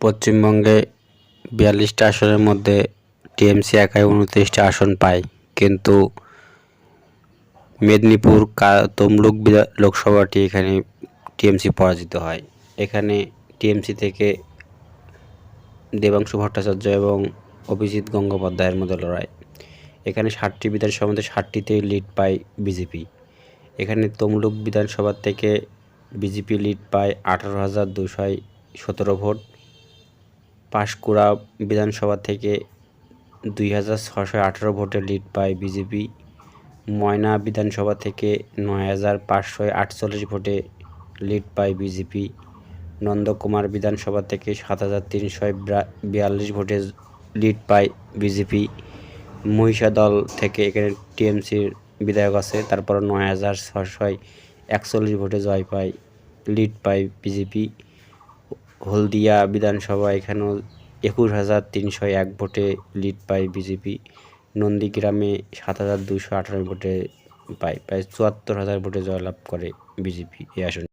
পশ্চিমবঙ্গে বিয়াল্লিশটা আসনের মধ্যে টিএমসি একাই উনত্রিশটা আসন পায়। কিন্তু মেদিনীপুর তমলুক লোকসভাটি এখানে টিএমসি পরাজিত হয়। এখানে টিএমসি থেকে দেবাংশু ভট্টাচার্য এবং অভিজিৎ গঙ্গোপাধ্যায়ের মধ্যে লড়াই। এখানে ষাটটি বিধানসভার মধ্যে ষাটটিতে লিড পায় বিজেপি। এখানে তমলুক বিধানসভা থেকে বিজেপি লিড পায় আঠারো হাজার দুশো সতেরো ভোট। পাঁশকুড়া বিধানসভা থেকে দুই হাজার ছশো আঠারো ভোটে লিড পায় বিজেপি। ময়না বিধানসভা থেকে নয় হাজার পাঁচশো আটচল্লিশ ভোটে লিড পায় বিজেপি। নন্দকুমার বিধানসভা থেকে সাত হাজার তিনশো বিয়াল্লিশ ভোটে লিড পায় বিজেপি। মহিষা দল থেকে এখানে টিএমসির বিধায়ক আছে তারপর নয় হাজার ছশো একচল্লিশ ভোটে জয় পায়, লিড পায় বিজেপি। হলদিয়া বিধানসভা, এখানেও একুশ হাজার তিনশো এক ভোটে লিড পায় বিজেপি। নন্দীগ্রামে সাত হাজার দুশো আঠারো ভোটে পায়, প্রায় চুয়াত্তর হাজার ভোটে জয়লাভ করে বিজেপি এই আসনে।